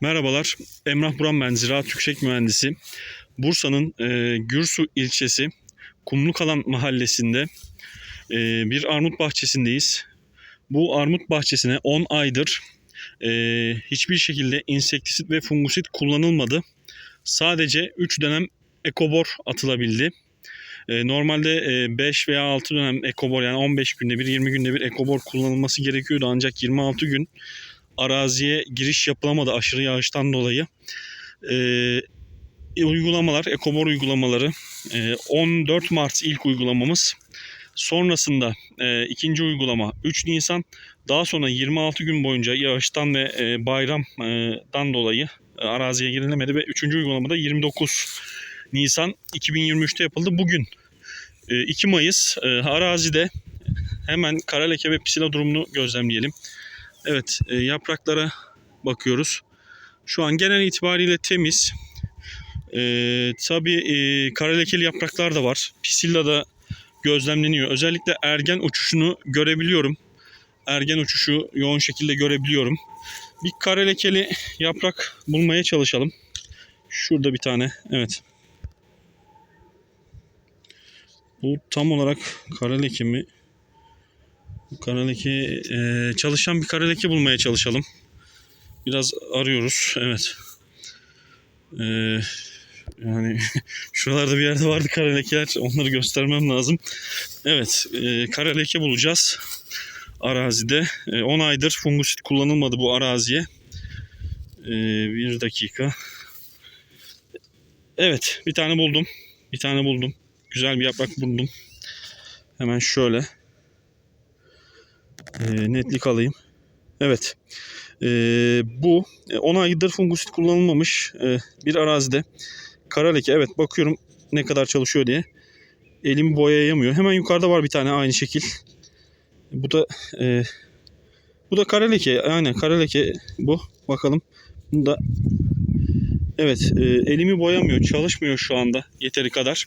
Merhabalar, Emrah Buran ben, Ziraat Yüksek Mühendisi. Bursa'nın e, Gürsu ilçesi Kumlukalan mahallesinde e, bir armut bahçesindeyiz. Bu armut bahçesine 10 aydır e, hiçbir şekilde insektisit ve fungusit kullanılmadı. Sadece 3 dönem ekobor atılabildi. E, normalde 5 veya 6 dönem ekobor yani 15 günde bir 20 günde bir ekobor kullanılması gerekiyordu ancak 26 gün araziye giriş yapılamadı aşırı yağıştan dolayı. Ee, uygulamalar, ekobor uygulamaları e, 14 Mart ilk uygulamamız. Sonrasında e, ikinci uygulama 3 Nisan. Daha sonra 26 gün boyunca yağıştan ve e, bayramdan dolayı e, araziye girilemedi ve üçüncü uygulamada 29 Nisan 2023'te yapıldı. Bugün e, 2 Mayıs e, arazide hemen kara leke ve pisila durumunu gözlemleyelim. Evet e, yapraklara bakıyoruz. Şu an genel itibariyle temiz. E, tabii e, kara lekeli yapraklar da var. Pisilla da gözlemleniyor. Özellikle ergen uçuşunu görebiliyorum. Ergen uçuşu yoğun şekilde görebiliyorum. Bir kara lekeli yaprak bulmaya çalışalım. Şurada bir tane. Evet. Bu tam olarak kara leke mi? Kara leke, e, çalışan bir kara leke bulmaya çalışalım. Biraz arıyoruz. Evet. E, yani şuralarda bir yerde vardı kara lekeler. Onları göstermem lazım. Evet. E, kara leke bulacağız. Arazide. E, 10 aydır fungusit kullanılmadı bu araziye. E, bir dakika. Evet. Bir tane buldum. Bir tane buldum. Güzel bir yaprak buldum. Hemen şöyle e, netlik alayım. Evet. E, bu 10 aydır fungusit kullanılmamış e, bir arazide. Kara leke. Evet bakıyorum ne kadar çalışıyor diye. Elimi boyayamıyor. Hemen yukarıda var bir tane aynı şekil. Bu da e, bu da kara leke. Aynen kara leke bu. Bakalım. Bunu da Evet, e, elimi boyamıyor, çalışmıyor şu anda yeteri kadar.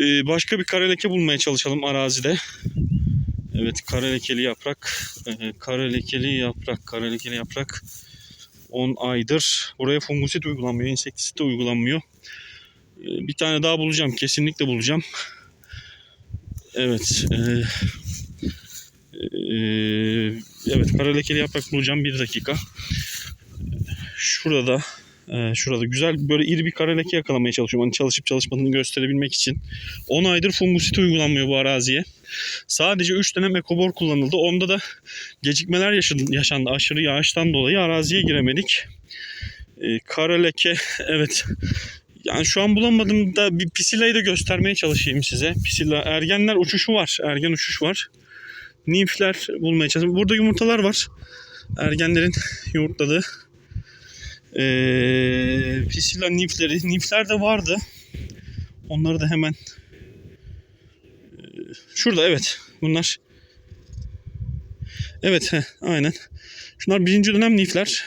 E, başka bir kara leke bulmaya çalışalım arazide. Evet kara lekeli yaprak. Ee, kara lekeli yaprak. Kara lekeli yaprak. 10 aydır. Buraya fungusit uygulanmıyor. insektisit de uygulanmıyor. Ee, bir tane daha bulacağım. Kesinlikle bulacağım. Evet. Evet kara lekeli yaprak bulacağım. Bir dakika. Şurada ee, şurada güzel böyle iri bir kara leke yakalamaya çalışıyorum. Hani çalışıp çalışmadığını gösterebilmek için. 10 aydır fungusit uygulanmıyor bu araziye. Sadece 3 dönem ekobor kullanıldı. Onda da gecikmeler yaşandı. Aşırı yağıştan dolayı araziye giremedik. Ee, kara evet. Yani şu an bulamadım da bir pisilayı da göstermeye çalışayım size. Pisila ergenler uçuşu var. Ergen uçuş var. Nimfler bulmaya çalışıyorum. Burada yumurtalar var. Ergenlerin yumurtladığı. Ee, pisila nifleri. Nifler de vardı. Onları da hemen ee, şurada evet. Bunlar Evet he, aynen. Şunlar birinci dönem nifler.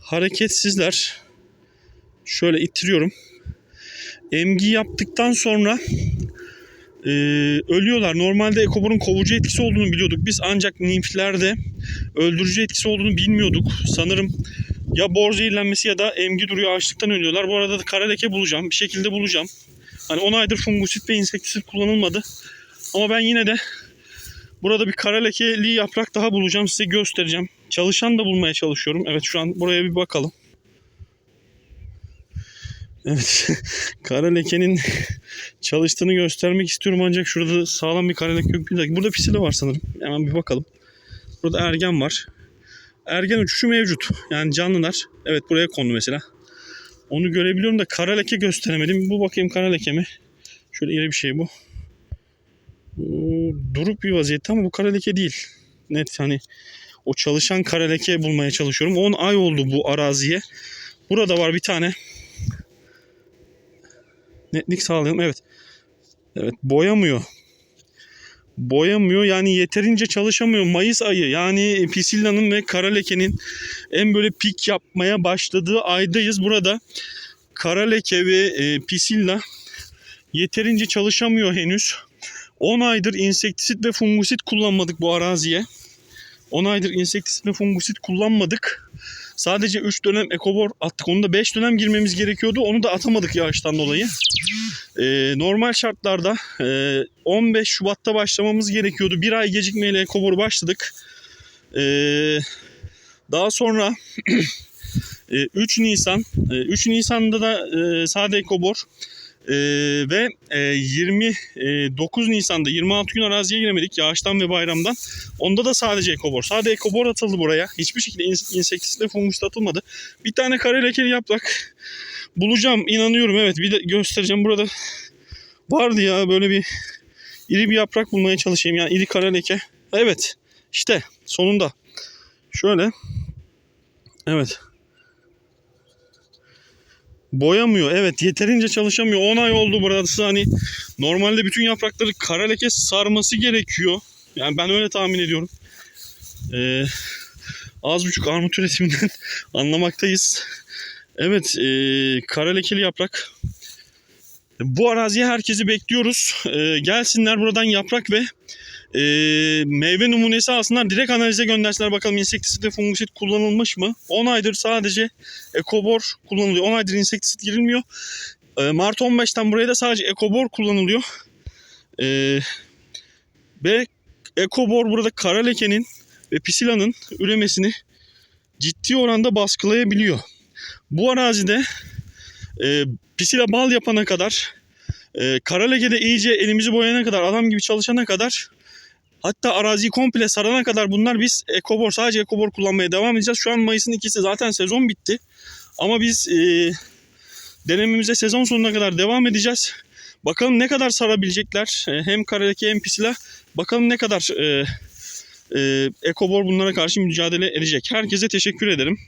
Hareketsizler. Şöyle ittiriyorum. Emgi yaptıktan sonra e, ölüyorlar. Normalde ekoborun kovucu etkisi olduğunu biliyorduk. Biz ancak nimflerde öldürücü etkisi olduğunu bilmiyorduk. Sanırım ya bor zehirlenmesi ya da emgi duruyor açlıktan ölüyorlar. Bu arada da kara leke bulacağım. Bir şekilde bulacağım. Hani 10 aydır fungusit ve insektisit kullanılmadı. Ama ben yine de burada bir kara lekeli yaprak daha bulacağım. Size göstereceğim. Çalışan da bulmaya çalışıyorum. Evet şu an buraya bir bakalım. Evet. kara lekenin çalıştığını göstermek istiyorum ancak şurada sağlam bir kara leke yok. Burada pisili var sanırım. Hemen bir bakalım. Burada ergen var. Ergen uçuşu mevcut. Yani canlılar. Evet buraya kondu mesela. Onu görebiliyorum da kara leke gösteremedim. Bu bakayım kara leke mi? Şöyle iri bir şey bu. durup bir vaziyette ama bu kara leke değil. Net hani o çalışan kara leke bulmaya çalışıyorum. 10 ay oldu bu araziye. Burada var bir tane. Netlik sağlayalım. Evet. Evet boyamıyor boyamıyor. Yani yeterince çalışamıyor. Mayıs ayı yani Pisilla'nın ve Kara Leke'nin en böyle pik yapmaya başladığı aydayız. Burada Kara Leke ve e, Pisilla yeterince çalışamıyor henüz. 10 aydır insektisit ve fungusit kullanmadık bu araziye. 10 aydır insektisit ve fungusit kullanmadık. Sadece 3 dönem ekobor attık. Onu da 5 dönem girmemiz gerekiyordu. Onu da atamadık yağıştan dolayı. Ee, normal şartlarda e, 15 Şubat'ta başlamamız gerekiyordu. Bir ay gecikmeyle ekoboru başladık. Ee, daha sonra e, 3 Nisan, e, 3 Nisan'da da e, sade ekobor e, ve e, 29 Nisan'da 26 gün araziye giremedik yağıştan ve bayramdan. Onda da sadece ekobor. Sade ekobor atıldı buraya. Hiçbir şekilde ins- insektisit ve fungus atılmadı. Bir tane kare lekeli yaprak bulacağım inanıyorum evet bir de göstereceğim burada vardı ya böyle bir iri bir yaprak bulmaya çalışayım yani iri kara leke evet işte sonunda şöyle evet boyamıyor. Evet yeterince çalışamıyor. 10 ay oldu burası. Hani normalde bütün yaprakları kara leke sarması gerekiyor. Yani ben öyle tahmin ediyorum. Ee, az buçuk armut üretiminden anlamaktayız. Evet, e, kara lekeli yaprak. Bu araziye herkesi bekliyoruz. E, gelsinler buradan yaprak ve e, meyve numunesi alsınlar. Direkt analize göndersinler bakalım insektisit ve fungisit kullanılmış mı? 10 aydır sadece ekobor kullanılıyor. 10 aydır insektisit girilmiyor. E, Mart 15'ten buraya da sadece ekobor kullanılıyor. E, ve ekobor burada kara lekenin ve pisilanın üremesini ciddi oranda baskılayabiliyor. Bu arazide e, pisila bal yapana kadar, e, kara legede iyice elimizi boyayana kadar, adam gibi çalışana kadar, hatta araziyi komple sarana kadar bunlar biz ekobor, sadece ekobor kullanmaya devam edeceğiz. Şu an Mayıs'ın ikisi zaten sezon bitti. Ama biz e, denememize sezon sonuna kadar devam edeceğiz. Bakalım ne kadar sarabilecekler. E, hem kara leke hem pisila. Bakalım ne kadar e, e, ekobor bunlara karşı mücadele edecek. Herkese teşekkür ederim.